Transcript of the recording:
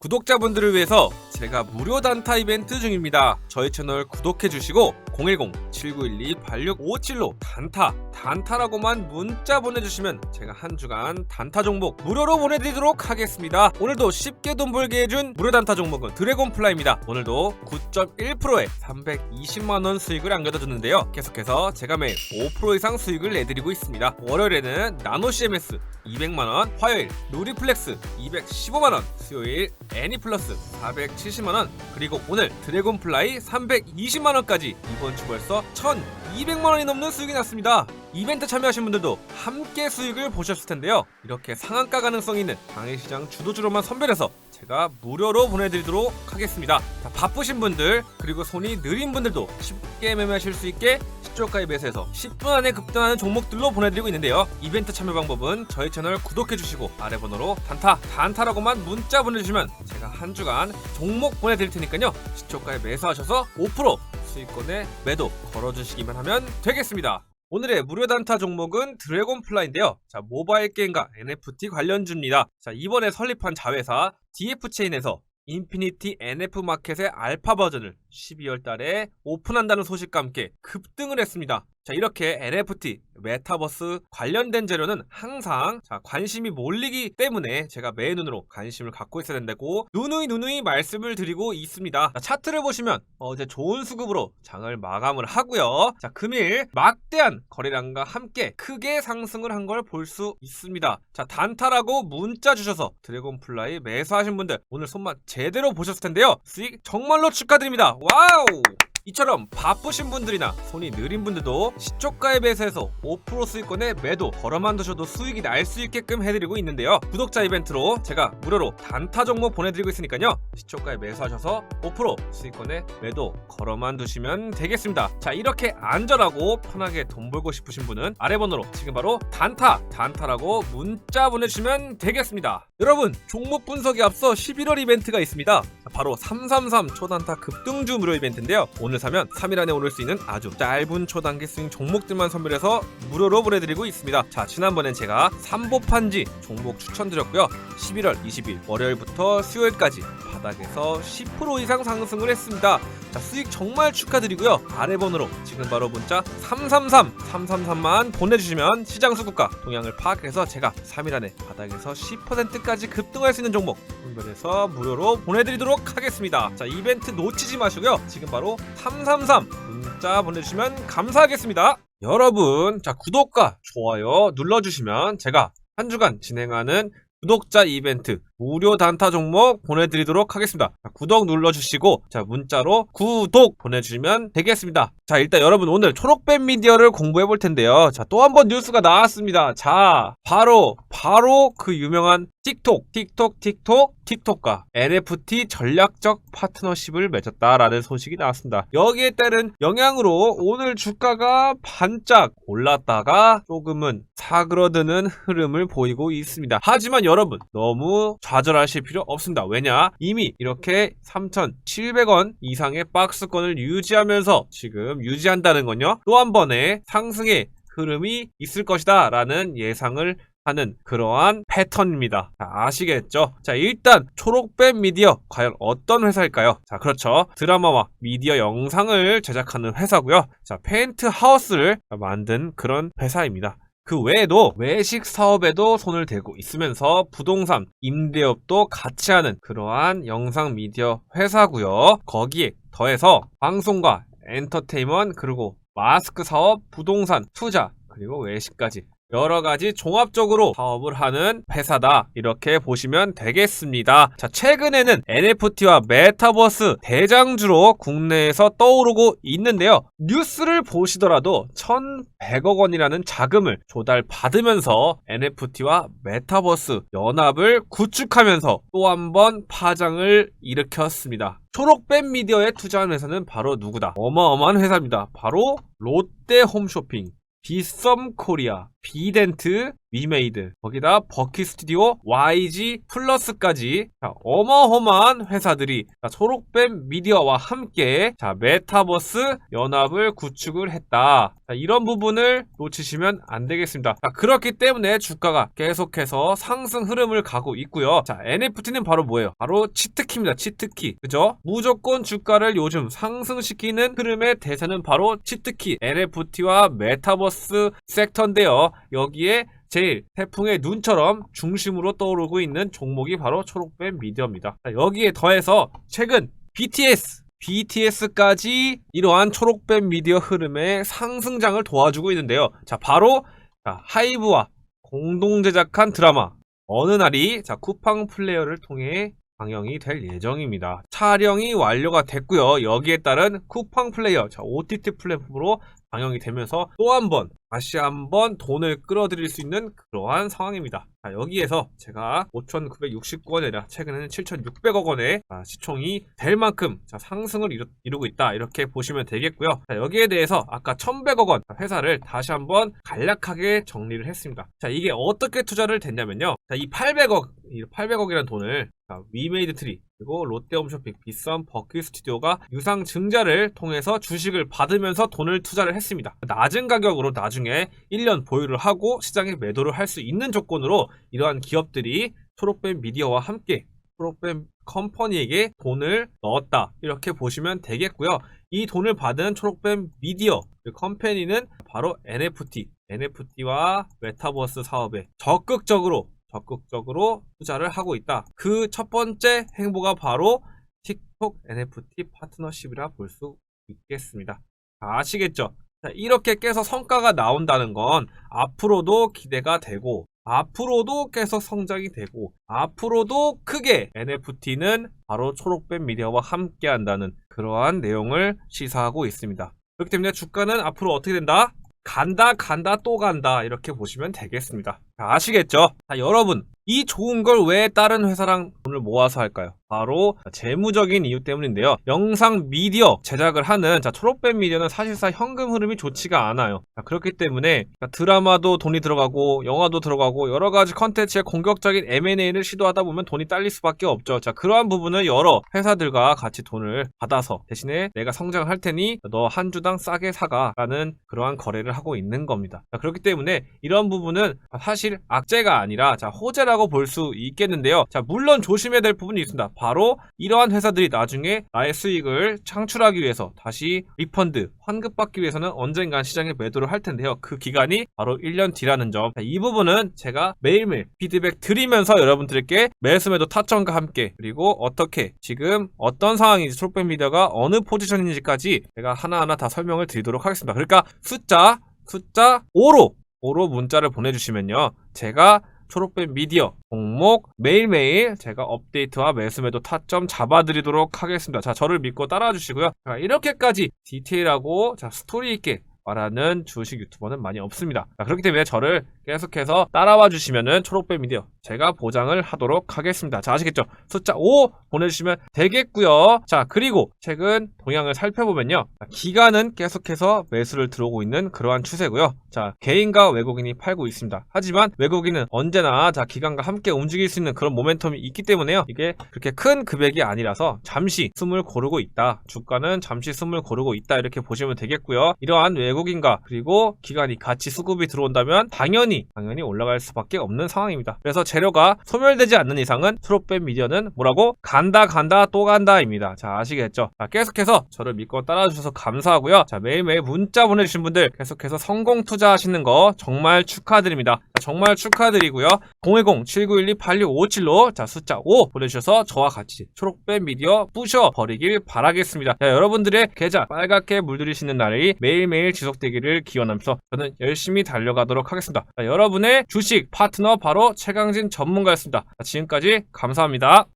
구독자분들을 위해서 제가 무료 단타 이벤트 중입니다. 저희 채널 구독해주시고 010-7912-8657로 단타, 단타라고만 문자 보내주시면 제가 한 주간 단타 종목 무료로 보내드리도록 하겠습니다. 오늘도 쉽게 돈 벌게 해준 무료 단타 종목은 드래곤플라이입니다. 오늘도 9.1%에 320만원 수익을 안겨다줬는데요. 계속해서 제가 매일 5% 이상 수익을 내드리고 있습니다. 월요일에는 나노 CMS 200만원, 화요일 누리플렉스 215만원, 수요일 애니플러스 470만원, 그리고 오늘 드래곤플라이 320만원까지 이번 주 벌써 1200만 원이 넘는 수익이 났습니다. 이벤트 참여하신 분들도 함께 수익을 보셨을 텐데요. 이렇게 상한가 가능성 있는 당일시장 주도주로만 선별해서 제가 무료로 보내드리도록 하겠습니다. 자, 바쁘신 분들 그리고 손이 느린 분들도 쉽게 매매하실 수 있게 시초가의 매수에서 10분 안에 급등하는 종목들로 보내드리고 있는데요. 이벤트 참여 방법은 저희 채널 구독해주시고 아래 번호로 단타, 단타라고만 문자 보내주시면 제가 한 주간 종목 보내드릴 테니까요. 시초가에 매수하셔서 5% 수익권에 매도 걸어주시기만 하면 되겠습니다. 오늘의 무료 단타 종목은 드래곤플라이인데요. 자, 모바일 게임과 NFT 관련주입니다. 자, 이번에 설립한 자회사 DF체인에서 인피니티 NF 마켓의 알파 버전을 12월 달에 오픈한다는 소식과 함께 급등을 했습니다. 자, 이렇게 NFT, 메타버스 관련된 재료는 항상 자, 관심이 몰리기 때문에 제가 매의 눈으로 관심을 갖고 있어야 된다고 누누이 누누이 말씀을 드리고 있습니다. 자, 차트를 보시면 어제 좋은 수급으로 장을 마감을 하고요. 자, 금일 막대한 거래량과 함께 크게 상승을 한 걸 볼 수 있습니다. 자, 단타라고 문자 주셔서 드래곤플라이 매수하신 분들 오늘 손맛 제대로 보셨을 텐데요. 수익 정말로 축하드립니다. 와우! 이처럼 바쁘신 분들이나 손이 느린 분들도 시초가에 비해서 5% 수익권에 매도 걸어만 두셔도 수익이 날 수 있게끔 해드리고 있는데요. 구독자 이벤트로 제가 무료로 단타 종목 보내드리고 있으니까요. 시초가에 매수하셔서 5% 수익권에 매도 걸어만 두시면 되겠습니다. 자 이렇게 안전하고 편하게 돈 벌고 싶으신 분은 아래 번호로 지금 바로 단타 단타라고 문자 보내주시면 되겠습니다. 여러분 종목 분석에 앞서 11월 이벤트가 있습니다. 자, 바로 333 초단타 급등주 무료 이벤트인데요 오늘 사면 3일 안에 오를 수 있는 아주 짧은 초단기 스윙 종목들만 선별해서 무료로 보내드리고 있습니다. 자, 지난번엔 제가 삼보판지 종목 추천드렸고요. 11월 20일 월요일부터 수요일까지 바닥에서 10% 이상 상승을 했습니다. 자, 수익 정말 축하드리고요. 아래 번호로 지금 바로 문자 333 333만 보내주시면 시장 수급과 동향을 파악해서 제가 3일 안에 바닥에서 10%까지 급등할 수 있는 종목 선별해서 무료로 보내드리도록 하겠습니다. 자, 이벤트 놓치지 마시고요. 지금 바로 333 문자 보내주시면 감사하겠습니다. 여러분, 자, 구독과 좋아요 눌러주시면 제가 한 주간 진행하는 구독자 이벤트 무료 단타 종목 보내드리도록 하겠습니다. 자, 구독 눌러주시고 자 문자로 구독 보내주시면 되겠습니다. 자 일단 여러분 오늘 초록뱀 미디어를 공부해 볼 텐데요. 자 또 한 번 뉴스가 나왔습니다. 자 바로 바로 그 유명한 틱톡 틱톡 틱톡 틱톡과 NFT 전략적 파트너십을 맺었다라는 소식이 나왔습니다. 여기에 따른 영향으로 오늘 주가가 반짝 올랐다가 조금은 사그러드는 흐름을 보이고 있습니다. 하지만 여러분 너무 좌절하실 필요 없습니다. 왜냐? 이미 이렇게 3,700원 이상의 박스권을 유지하면서 지금 유지한다는 건요. 또 한 번의 상승의 흐름이 있을 것이다 라는 예상을 하는 그러한 패턴입니다. 자, 아시겠죠? 자, 일단 초록뱀 미디어 과연 어떤 회사일까요? 자, 그렇죠. 드라마와 미디어 영상을 제작하는 회사고요. 자, 펜트 하우스를 만든 그런 회사입니다. 그 외에도 외식 사업에도 손을 대고 있으면서 부동산, 임대업도 같이 하는 그러한 영상 미디어 회사고요. 거기에 더해서 방송과 엔터테인먼트 그리고 마스크 사업, 부동산, 투자 그리고 외식까지 여러 가지 종합적으로 사업을 하는 회사다. 이렇게 보시면 되겠습니다. 자, 최근에는 NFT와 메타버스 대장주로 국내에서 떠오르고 있는데요. 뉴스를 보시더라도 1,100억 원이라는 자금을 조달받으면서 NFT와 메타버스 연합을 구축하면서 또 한 번 파장을 일으켰습니다. 초록뱀 미디어에 투자한 회사는 바로 누구다? 어마어마한 회사입니다. 바로 롯데 홈쇼핑, 비썸 코리아, 비덴트, 위메이드, 거기다 버키 스튜디오, YG 플러스까지 자, 어마어마한 회사들이 자, 초록뱀 미디어와 함께 자, 메타버스 연합을 구축을 했다. 자, 이런 부분을 놓치시면 안 되겠습니다. 자, 그렇기 때문에 주가가 계속해서 상승 흐름을 가고 있고요. 자, NFT는 바로 뭐예요? 바로 치트키입니다. 치트키. 그죠? 무조건 주가를 요즘 상승시키는 흐름의 대세는 바로 치트키, NFT와 메타버스 섹터인데요. 여기에 제일 태풍의 눈처럼 중심으로 떠오르고 있는 종목이 바로 초록뱀 미디어입니다. 자, 여기에 더해서 최근 BTS BTS까지 이러한 초록뱀 미디어 흐름의 상승장을 도와주고 있는데요. 자, 바로 자, 하이브와 공동 제작한 드라마 어느 날이 자, 쿠팡 플레이어를 통해 방영이 될 예정입니다. 촬영이 완료가 됐고요. 여기에 따른 쿠팡 플레이어 자, OTT 플랫폼으로 방영이 되면서 또 한 번 다시 한번 돈을 끌어들일 수 있는 그러한 상황입니다. 자, 여기에서 제가 5,969원이 아니라 최근에는 7,600억 원의 아, 시총이 될 만큼 자, 상승을 이루, 이루 고 있다. 이렇게 보시면 되겠고요. 자, 여기에 대해서 아까 1,100억 원 회사를 다시 한번 간략하게 정리를 했습니다. 자, 이게 어떻게 투자를 됐냐면요. 자, 이 800억, 이 800억이라는 돈을 자, 위메이드 트리 그리고 롯데홈쇼핑, 비썸, 버큐 스튜디오가 유상 증자를 통해서 주식을 받으면서 돈을 투자를 했습니다. 낮은 가격으로 나중에 1년 보유를 하고 시장에 매도를 할 수 있는 조건으로 이러한 기업들이 초록뱀 미디어와 함께 초록뱀 컴퍼니에게 돈을 넣었다. 이렇게 보시면 되겠고요. 이 돈을 받은 초록뱀 미디어 그 컴퍼니는 바로 NFT, NFT와 메타버스 사업에 적극적으로 적극적으로 투자를 하고 있다. 그 첫 번째 행보가 바로 틱톡 NFT 파트너십이라 볼 수 있겠습니다. 자, 아시겠죠? 자, 이렇게 깨서 성과가 나온다는 건 앞으로도 기대가 되고 앞으로도 계속 성장이 되고 앞으로도 크게 NFT는 바로 초록뱀 미디어와 함께 한다는 그러한 내용을 시사하고 있습니다. 그렇기 때문에 주가는 앞으로 어떻게 된다? 간다 간다 또 간다 이렇게 보시면 되겠습니다. 자, 아시겠죠? 자, 여러분 이 좋은 걸 왜 다른 회사랑 돈을 모아서 할까요? 바로 재무적인 이유 때문인데요. 영상 미디어 제작을 하는 자, 초록뱀 미디어는 사실상 현금 흐름이 좋지가 않아요. 자, 그렇기 때문에 드라마도 돈이 들어가고 영화도 들어가고 여러 가지 컨텐츠의 공격적인 M&A를 시도하다 보면 돈이 딸릴 수밖에 없죠. 자, 그러한 부분을 여러 회사들과 같이 돈을 받아서 대신에 내가 성장할 테니 너 한 주당 싸게 사가라는 그러한 거래를 하고 있는 겁니다. 자, 그렇기 때문에 이런 부분은 사실 악재가 아니라 자, 호재라 고 볼 수 있겠는데요. 자, 물론 조심해야 될 부분이 있습니다. 바로 이러한 회사들이 나중에 나의 수익을 창출하기 위해서 다시 리펀드, 환급받기 위해서는 언젠간 시장에 매도를 할 텐데요. 그 기간이 바로 1년 뒤라는 점. 자, 이 부분은 제가 매일매일 피드백 드리면서 여러분들께 매수 매도 타점과 함께 그리고 어떻게 지금 어떤 상황인지 초록뱀 미디어가 어느 포지션인지까지 제가 하나하나 다 설명을 드리도록 하겠습니다. 그러니까 숫자 숫자 5로 5로 문자를 보내주시면요. 제가 초록뱀 미디어 종목 매일매일 제가 업데이트와 매수매도 타점 잡아드리도록 하겠습니다. 자, 저를 믿고 따라와 주시고요. 자, 이렇게까지 디테일하고 자, 스토리 있게 말하는 주식 유튜버는 많이 없습니다. 자, 그렇기 때문에 저를 계속해서 따라와 주시면은 초록뱀 미디어 제가 보장을 하도록 하겠습니다. 자, 아시겠죠? 숫자 5 보내주시면 되겠고요. 자, 그리고 최근 동향을 살펴보면요. 자, 기간은 계속해서 매수를 들어오고 있는 그러한 추세고요. 자, 개인과 외국인이 팔고 있습니다. 하지만 외국인은 언제나 자, 기간과 함께 움직일 수 있는 그런 모멘텀이 있기 때문에요. 이게 그렇게 큰 금액이 아니라서 잠시 숨을 고르고 있다. 주가는 잠시 숨을 고르고 있다. 이렇게 보시면 되겠고요. 이러한 외국인과 그리고 기간이 같이 수급이 들어온다면 당연히 당연히 올라갈 수밖에 없는 상황입니다. 그래서 재료가 소멸되지 않는 이상은 트롯뱀 미디어는 뭐라고 간다 간다 또 간다입니다. 자 아시겠죠? 자, 계속해서 저를 믿고 따라주셔서 감사하고요. 자 매일매일 문자 보내주신 분들 계속해서 성공 투자하시는 거 정말 축하드립니다. 자, 정말 축하드리고요. 010-7912-8657로 자 숫자 5 보내주셔서 저와 같이 초록뱀 미디어 부셔 버리길 바라겠습니다. 자, 여러분들의 계좌 빨갛게 물들이시는 날이 매일매일 지속되기를 기원하면서 저는 열심히 달려가도록 하겠습니다. 자, 여러분의 주식 파트너 바로 최강진 전문가였습니다. 자, 지금까지 감사합니다.